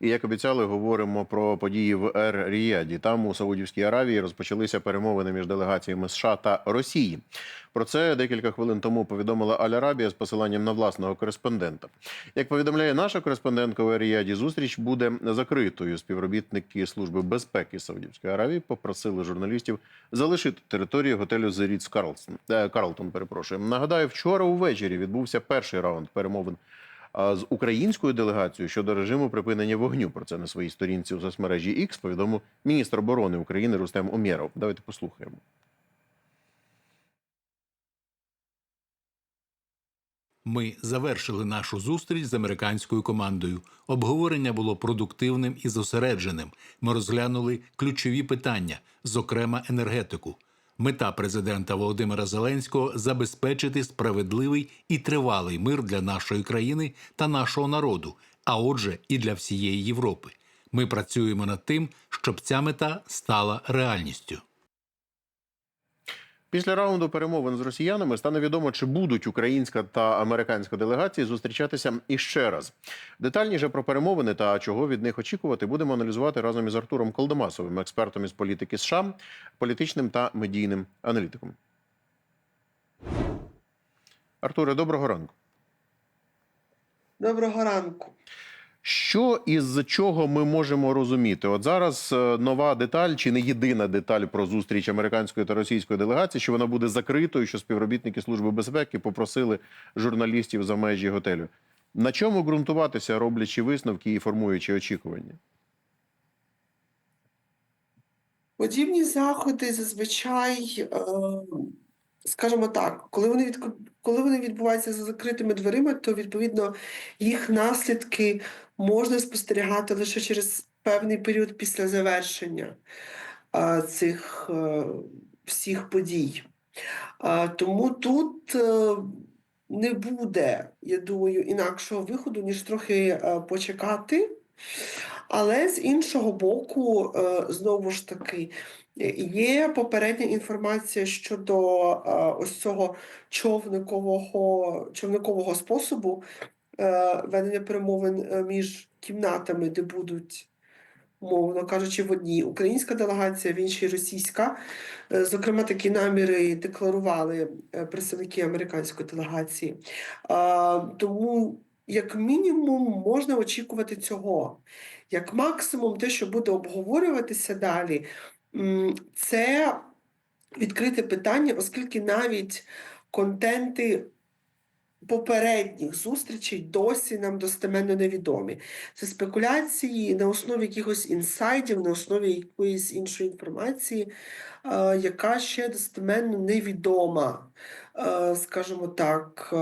І як обіцяли, говоримо про події в Ер-Ріяді. Там у Саудівській Аравії розпочалися перемовини між делегаціями США та Росії. Про це декілька хвилин тому повідомила Аль-Арабія з посиланням на власного кореспондента. Як повідомляє наша кореспондентка у Ер-Ріяді, зустріч буде закритою. Співробітники служби безпеки Саудівської Аравії попросили журналістів залишити територію готелю. Е, Карлтон. Перепрошую. Нагадаю, вчора увечері відбувся перший раунд перемовин з українською делегацією щодо режиму припинення вогню. Про це на своїй сторінці у соцмережі X повідомив міністр оборони України Рустем Умєров. Давайте послухаємо. Ми завершили нашу зустріч з американською командою. Обговорення було продуктивним і зосередженим. Ми розглянули ключові питання, зокрема енергетику. Мета президента Володимира Зеленського забезпечити справедливий і тривалий мир для нашої країни та нашого народу, а отже, і для всієї Європи. Ми працюємо над тим, щоб ця мета стала реальністю. Після раунду перемовин з росіянами стане відомо, чи будуть українська та американська делегації зустрічатися іще раз. Детальніше про перемовини та чого від них очікувати будемо аналізувати разом із Артуром Колдомасовим, експертом із політики США, політичним та медійним аналітиком. Артуре, доброго ранку. Доброго ранку. Що із чого ми можемо розуміти? От зараз е, нова деталь, чи не єдина деталь про зустріч американської та російської делегації, що вона буде закритою, що співробітники служби безпеки попросили журналістів за межі готелю. На чому ґрунтуватися, роблячи висновки і формуючи очікування? Подібні заходи зазвичай, е, скажімо так, коли вони від, коли вони відбуваються за закритими дверима, то відповідно їх наслідки можна спостерігати лише через певний період після завершення е, цих е, всіх подій. Е, Тому тут е, не буде, я думаю, інакшого виходу, ніж трохи е, почекати. Але з іншого боку, знову ж таки, є попередня інформація щодо е, ось цього човникового, човникового способу е, ведення перемовин е, між кімнатами, де будуть, мовно кажучи, в одній українська делегація, в іншій російська. Зокрема, такі наміри декларували представники американської делегації. Тому, як мінімум, можна очікувати цього. Як максимум, те, що буде обговорюватися далі, це відкрите питання, оскільки навіть контенти попередніх зустрічей досі нам достеменно невідомі. Це спекуляції на основі якихось інсайдів, на основі якоїсь іншої інформації, яка ще достеменно невідома, скажімо так,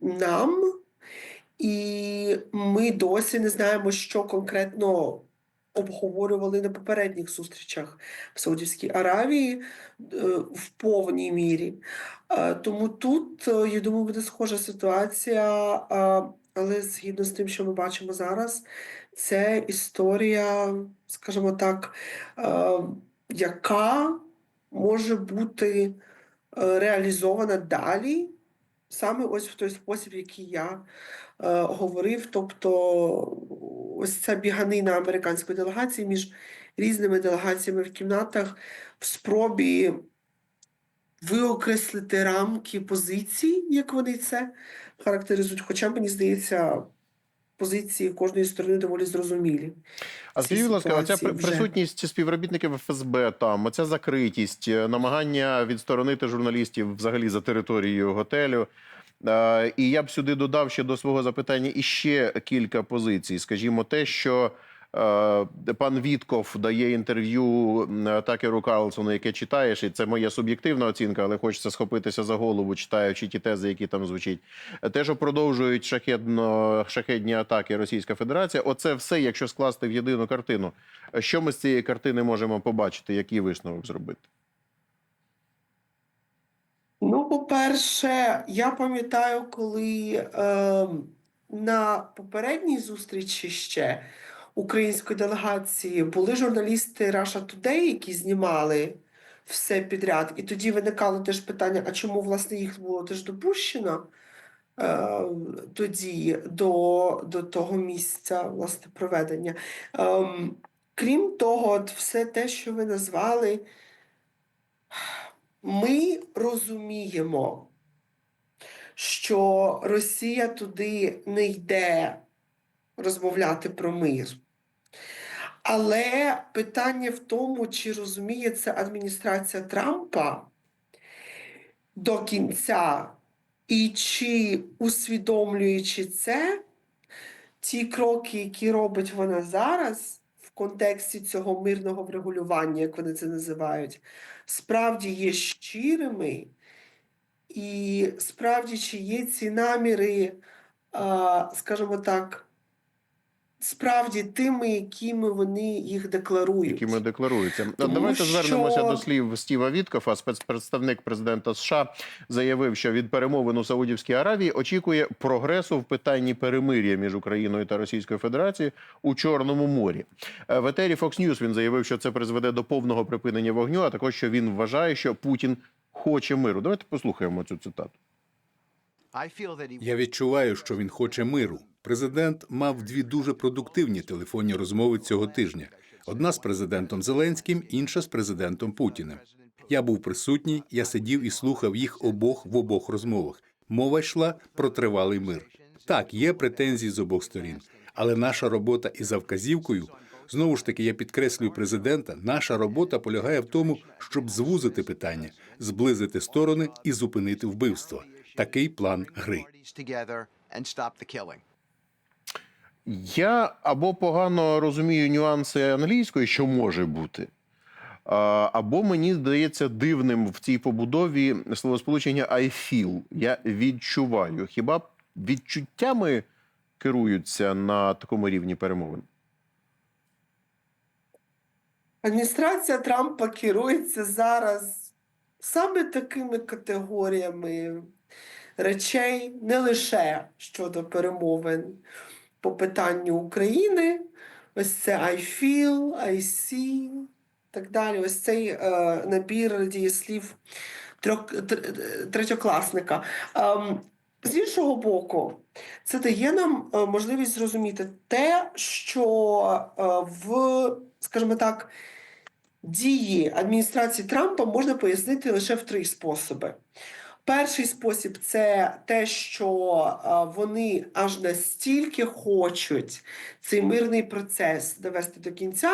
нам. І ми досі не знаємо, що конкретно обговорювали на попередніх зустрічах в Саудівській Аравії е, в повній мірі. Е, Тому тут, е, я думаю, буде схожа ситуація, але згідно з тим, що ми бачимо зараз, це історія, скажімо так, яка може бути реалізована далі. Саме ось в той спосіб, який я е, говорив, тобто ось ця біганина американської делегації між різними делегаціями в кімнатах в спробі виокреслити рамки позицій, як вони це характеризують. Хоча мені здається, позиції кожної сторони доволі зрозумілі. А скажіть, будь ласка, оця при- присутність співробітників ФСБ там, оця закритість, е, намагання відсторонити журналістів взагалі за територією готелю. Е, І я б сюди додав ще до свого запитання іще кілька позицій. Скажімо, те, що е, пан Вітков дає інтерв'ю Такеру Карлсону, яке читаєш, і це моя суб'єктивна оцінка, але хочеться схопитися за голову, читаючи ті тези, які там звучать. Те, що продовжують шахедно, шахедні атаки Російська Федерація, оце все, якщо скласти в єдину картину. Що ми з цієї картини можемо побачити? Який висновок зробити? По-перше, я пам'ятаю, коли е, на попередній зустрічі ще української делегації були журналісти Russia Today, які знімали все підряд. І тоді виникало теж питання: а чому власне їх було теж допущено е, тоді до, до того місця власне проведення. Ем, крім того, все те, що ви назвали, ми розуміємо, що Росія туди не йде розмовляти про мир. Але питання в тому, чи розуміє це адміністрація Трампа до кінця, і чи усвідомлюючи це, ті кроки, які робить вона зараз в контексті цього мирного врегулювання, як вони це називають, справді є щирими, і справді чи є ці наміри, скажімо так, справді тими, якими вони їх декларують. якими декларуються. Тому Давайте звернемося до слів Стіва Віткофа. Спецпредставник президента США заявив, що від перемовин у Саудівській Аравії очікує прогресу в питанні перемир'я між Україною та Російською Федерацією у Чорному морі. Е, В етері Fox News він заявив, що це призведе до повного припинення вогню, а також що він вважає, що Путін хоче миру. Давайте послухаємо цю цитату. Я відчуваю, що він хоче миру. Президент мав дві дуже продуктивні телефонні розмови цього тижня: одна з президентом Зеленським, інша з президентом Путіним. Я був присутній, я сидів і слухав їх обох в обох розмовах. Мова йшла про тривалий мир. Так, є претензії з обох сторін, але наша робота і за вказівкою. Знову ж таки, я підкреслюю президента. Наша робота полягає в тому, щоб звузити питання, зблизити сторони і зупинити вбивство. Такий план гри. Я або погано розумію нюанси англійської, що може бути, або мені здається дивним в цій побудові словосполучення I feel. Я відчуваю. Хіба відчуттями керуються на такому рівні перемовин? Адміністрація Трампа керується зараз саме такими категоріями речей, не лише щодо перемовин по питанню України. Ось це I feel, I see, так далі. Ось цей е, набір дієслів трьох, тр- третьокласника. Ем, з іншого боку, це дає нам е, можливість зрозуміти те, що е, в, скажімо так, дії адміністрації Трампа можна пояснити лише в три способи. Перший спосіб це те, що е, вони аж настільки хочуть цей мирний процес довести до кінця,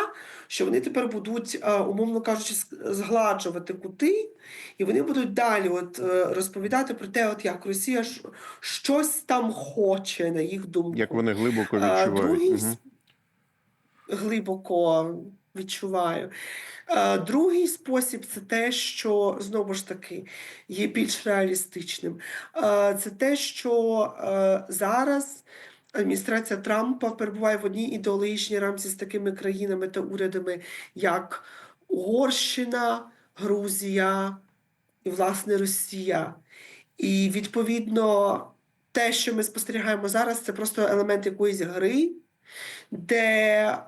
що вони тепер будуть, е, умовно кажучи, згладжувати кути, і вони будуть далі от, е, розповідати про те, от як Росія щось там хоче, на їх думку. Як вони глибоко відчувають? Другий с- глибоко відчуваю. Другий спосіб це те, що знову ж таки є більш реалістичним. Це те, що е, зараз адміністрація Трампа перебуває в одній ідеологічній рамці з такими країнами та урядами, як Угорщина, Грузія і, власне, Росія. І відповідно те, що ми спостерігаємо зараз, це просто елемент якоїсь гри, де е,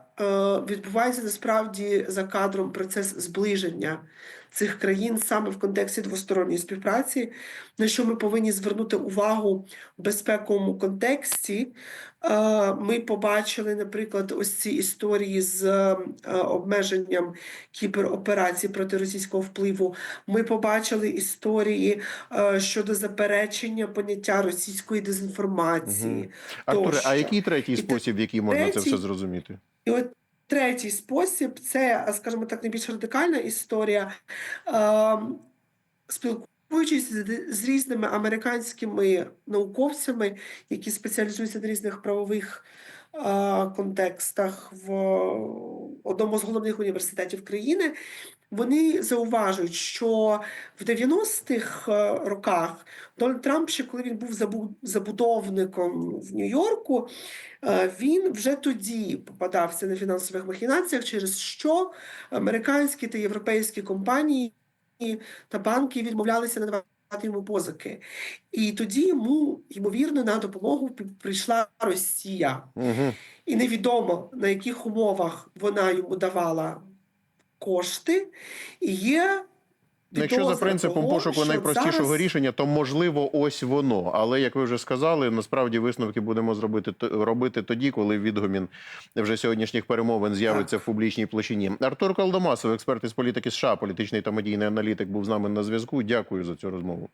відбувається насправді за кадром процес зближення цих країн саме в контексті двосторонньої співпраці, на що ми повинні звернути увагу в безпековому контексті. Е, Ми побачили, наприклад, ось ці історії з е, обмеженням кібероперацій проти російського впливу. Ми побачили історії е, щодо заперечення поняття російської дезінформації. Мгм. Артуре, а який третій спосіб, в який можна це все зрозуміти? І от третій спосіб це, скажімо так, найбільш радикальна історія. Ем, Спілкуючись з, різними американськими науковцями, які спеціалізуються на різних правових е, контекстах в одному з головних університетів країни, вони зауважують, що в 90-х е, роках Дональд Трамп, ще коли він був забудовником в Нью-Йорку, е, він вже тоді попадався на фінансових махінаціях, через що американські та європейські компанії та банки відмовлялися надавати йому позики. І тоді йому, ймовірно, на допомогу прийшла Росія. Угу. І невідомо на яких умовах вона йому давала кошти. І є Якщо за принципом того, пошуку найпростішого зараз- рішення, то можливо ось воно. Але як ви вже сказали, насправді висновки будемо зробити робити тоді, коли відгомін вже сьогоднішніх перемовин з'явиться в публічній площині. Артур Калдомасов, експерт із політики США, політичний та медійний аналітик, був з нами на зв'язку. Дякую за цю розмову.